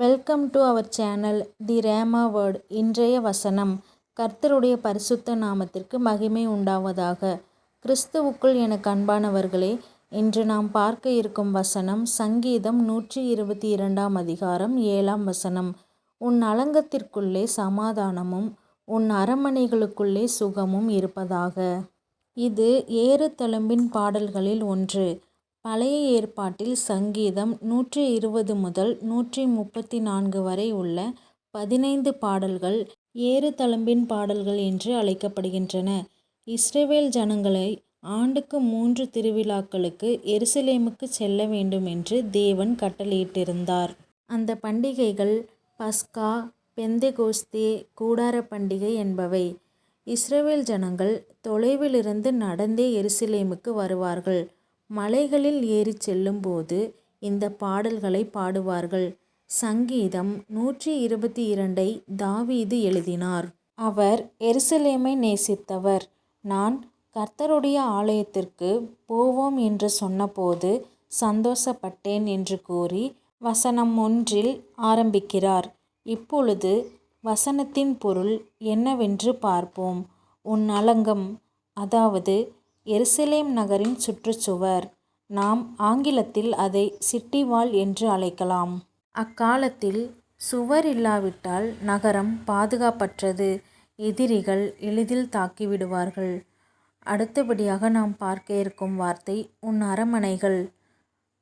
Welcome to our channel the Rhema Word இன்றைய வசனம். கர்த்தருடைய பரிசுத்த நாமத்திற்கு மகிமை உண்டாவதாக. கிறிஸ்துவுக்குள் எனக்கு அன்பானவர்களே இன்று நாம் பார்க்க இருக்கும் வசனம் சங்கீதம் நூற்றி இருபத்தி இரண்டாம் அதிகாரம் ஏழாம் வசனம். உன் அலங்கத்திற்குள்ளே சமாதானமும் உன் அரண்மனைகளுக்குள்ளே சுகமும் இருப்பதாக. இது ஏறு தழும்பின் பாடல்களில் ஒன்று. பழைய ஏற்பாட்டில் சங்கீதம் நூற்றி இருபது முதல் நூற்றி முப்பத்தி நான்கு வரை உள்ள பதினைந்து பாடல்கள் ஏறுதழும்பின் பாடல்கள் என்று அழைக்கப்படுகின்றன. இஸ்ரேவேல் ஜனங்களை ஆண்டுக்கு மூன்று திருவிழாக்களுக்கு எருசலேமுக்கு செல்ல வேண்டும் என்று தேவன் கட்டளையிட்டிருந்தார். அந்த பண்டிகைகள் பஸ்கா பெந்தெகோஸ்தே கூடார பண்டிகை என்பவை. இஸ்ரேவேல் ஜனங்கள் தொலைவிலிருந்து நடந்தே எருசலேமுக்கு வருவார்கள். மலைகளில் ஏறிச் செல்லும்போது இந்த பாடல்களை பாடுவார்கள். சங்கீதம் நூற்றி இருபத்தி இரண்டை தாவீது எழுதினார். அவர் எருசலேமை நேசித்தவர். நான் கர்த்தருடைய ஆலயத்திற்கு போவோம் என்று சொன்னபோது சந்தோஷப்பட்டேன் என்று கூறி வசனம் ஒன்றில் ஆரம்பிக்கிறார். இப்பொழுது வசனத்தின் பொருள் என்னவென்று பார்ப்போம். உன் அலங்கம் அதாவது எருசலேம் நகரின் சுற்றுச்சுவர். நாம் ஆங்கிலத்தில் அதை சிட்டி வால் என்று அழைக்கலாம். அக்காலத்தில் சுவர் இல்லாவிட்டால் நகரம் பாதுகாப்பற்றது. எதிரிகள் எளிதில் தாக்கிவிடுவார்கள். அடுத்தபடியாக நாம் பார்க்க இருக்கும் வார்த்தை உன் அரண்மனைகள்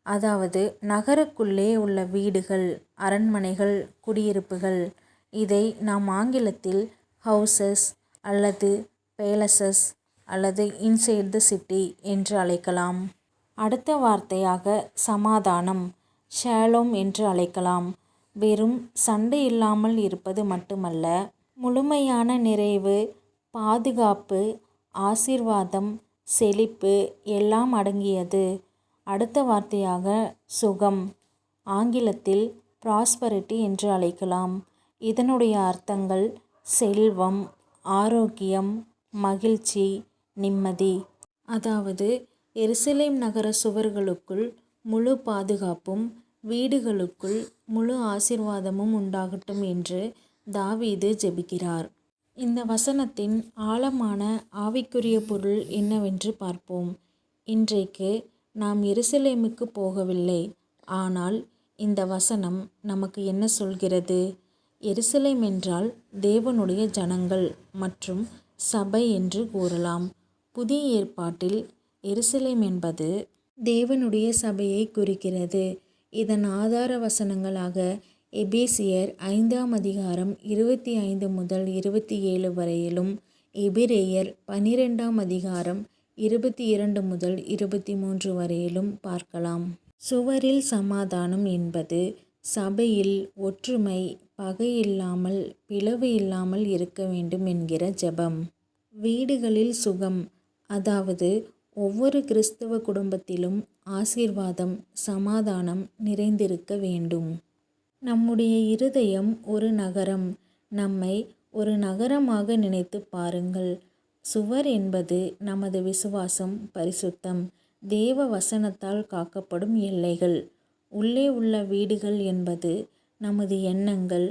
அதாவது நகருக்குள்ளே உள்ள வீடுகள் அரண்மனைகள் குடியிருப்புகள். இதை நாம் ஆங்கிலத்தில் ஹவுசஸ் அல்லது பேலசஸ் அல்லது இன்சைட் த சிட்டி என்று அழைக்கலாம். அடுத்த வார்த்தையாக சமாதானம் ஷேலோம் என்று அழைக்கலாம். வெறும் சண்டை இல்லாமல் இருப்பது மட்டுமல்ல முழுமையான நிறைவு பாதுகாப்பு ஆசீர்வாதம் செழிப்பு எல்லாம் அடங்கியது. அடுத்த வார்த்தையாக சுகம் ஆங்கிலத்தில் ப்ராஸ்பரிட்டி என்று அழைக்கலாம். இதனுடைய அர்த்தங்கள் செல்வம் ஆரோக்கியம் மகிழ்ச்சி நிம்மதி. அதாவது எருசலேம் நகர சுவர்களுக்குள் முழு பாதுகாப்பும் வீடுகளுக்குள் முழு ஆசிர்வாதமும் உண்டாகட்டும் என்று தாவீது ஜெபிக்கிறார். இந்த வசனத்தின் ஆழமான ஆவிக்குரிய பொருள் என்னவென்று பார்ப்போம். இன்றைக்கு நாம் எருசலேமுக்கு போகவில்லை. ஆனால் இந்த வசனம் நமக்கு என்ன சொல்கிறது? எருசலேம் என்றால் தேவனுடைய ஜனங்கள் மற்றும் சபை என்று கூறலாம். புதிய ஏற்பாட்டில் எருசலேம் என்பது தேவனுடைய சபையை குறிக்கிறது. இதன் ஆதார வசனங்களாக எபேசியர் ஐந்தாம் அதிகாரம் இருபத்தி ஐந்து முதல் இருபத்தி ஏழு வரையிலும் எபிரேயர் பனிரெண்டாம் அதிகாரம் இருபத்தி இரண்டு முதல் இருபத்தி மூன்று வரையிலும் பார்க்கலாம். சுவரில் சமாதானம் என்பது சபையில் ஒற்றுமை பகை இல்லாமல் பிளவு இல்லாமல் இருக்க வேண்டும் என்கிற ஜெபம். வீடுகளில் சுகம் அதாவது ஒவ்வொரு கிறிஸ்தவ குடும்பத்திலும் ஆசீர்வாதம் சமாதானம் நிறைந்திருக்க வேண்டும். நம்முடைய இருதயம் ஒரு நகரம். நம்மை ஒரு நகரமாக நினைத்து பாருங்கள். சுவர் என்பது நமது விசுவாசம் பரிசுத்தம் தேவ வசனத்தால் காக்கப்படும் எல்லைகள். உள்ளே உள்ள வீடுகள் என்பது நமது எண்ணங்கள்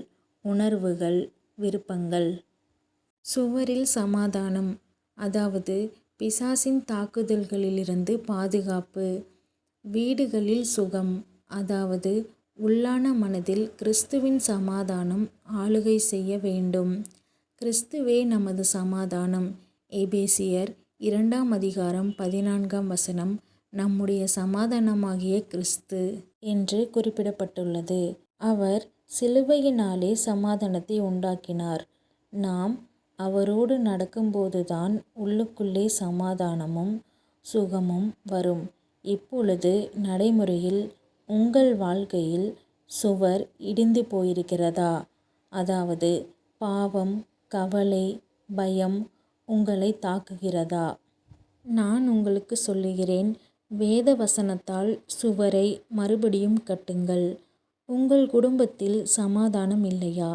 உணர்வுகள் விருப்பங்கள். சுவரில் சமாதானம் அதாவது பிசாசின் தாக்குதல்களிலிருந்து பாதுகாப்பு. வீடுகளில் சுகம். அதாவது உள்ளான மனதில் கிறிஸ்துவின் சமாதானம் ஆளுகை செய்ய வேண்டும். கிறிஸ்துவே நமது சமாதானம். எபேசியர் இரண்டாம் அதிகாரம் பதினான்காம் வசனம் நம்முடைய சமாதானமாகிய கிறிஸ்து என்று குறிப்பிடப்பட்டுள்ளது. அவர் சிலுவையினாலே சமாதானத்தை உண்டாக்கினார். நாம் அவரோடு நடக்கும்போதுதான் உள்ளுக்குள்ளே சமாதானமும் சுகமும் வரும். இப்பொழுது நடைமுறையில் உங்கள் வாழ்க்கையில் சுவர் இடிந்து போயிருக்கிறதா? அதாவது பாவம் கவலை பயம் உங்களை தாக்குகிறதா? நான் உங்களுக்கு சொல்லுகிறேன் வேத வசனத்தால் சுவரை மறுபடியும் கட்டுங்கள். உங்கள் குடும்பத்தில் சமாதானம் இல்லையா?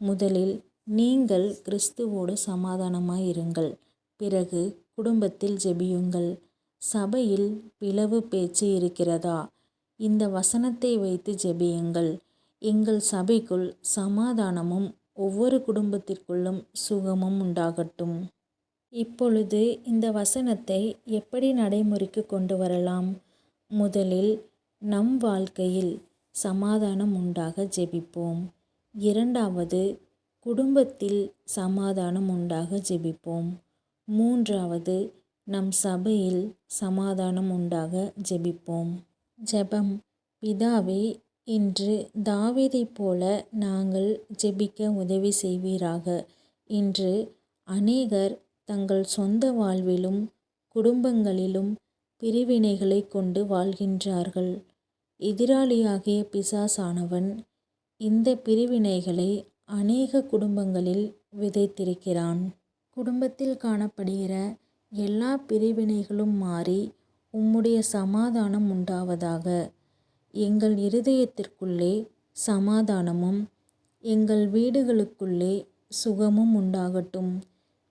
முதலில் நீங்கள் கிறிஸ்துவோடு சமாதானமாய் இருங்கள். பிறகு குடும்பத்தில் ஜெபியுங்கள். சபையில் பிளவு பேச்சு இருக்கிறதா? இந்த வசனத்தை வைத்து ஜெபியுங்கள். எங்கள் சபைக்குள் சமாதானமும் ஒவ்வொரு குடும்பத்திற்குள்ளும் சுகமும் உண்டாகட்டும். இப்பொழுது இந்த வசனத்தை எப்படி நடைமுறைக்கு கொண்டு வரலாம்? முதலில் நம் வாழ்க்கையில் சமாதானம் உண்டாக ஜெபிப்போம். இரண்டாவது குடும்பத்தில் சமாதானம் உண்டாக ஜெபிப்போம். மூன்றாவது நம் சபையில் சமாதானம் உண்டாக ஜெபிப்போம். ஜெபம். பிதாவே இன்று தாவீதைப் போல நாங்கள் ஜெபிக்க உதவி செய்வீராக. இன்று அநேகர் தங்கள் சொந்த வாழ்விலும் குடும்பங்களிலும் பிரிவினைகளை கொண்டு வாழ்கின்றார்கள். எதிராளியாகிய பிசாசானவன் இந்த பிரிவினைகளை அநேக குடும்பங்களில் விதைத்திருக்கிறான். குடும்பத்தில் காணப்படுகிற எல்லா பிரிவினைகளும் மாறி உம்முடைய சமாதானம் உண்டாவதாக. எங்கள் இருதயத்திற்குள்ளே சமாதானமும் எங்கள் வீடுகளுக்குள்ளே சுகமும் உண்டாகட்டும்.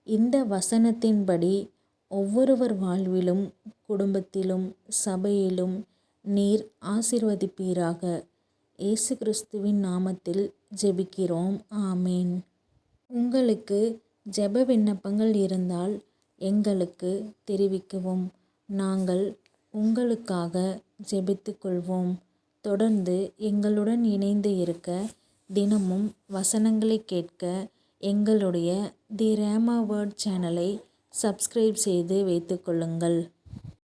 இந்த வசனத்தின்படி ஒவ்வொருவர் வாழ்விலும் குடும்பத்திலும் சபையிலும் நீர் ஆசிர்வதிப்பீராக. இயேசு கிறிஸ்துவின் நாமத்தில் ஜெபிக்கிறோம். ஆமேன். உங்களுக்கு ஜெப விண்ணப்பங்கள் இருந்தால் எங்களுக்கு தெரிவிக்கவும். நாங்கள் உங்களுக்காக ஜெபித்து கொள்வோம். தொடர்ந்து எங்களுடன் இணைந்து இருக்க தினமும் வசனங்களை கேட்க எங்களுடைய தி ரேமா வேர்ட் சேனலை சப்ஸ்கிரைப் செய்து வைத்துக்கொள்ளுங்கள்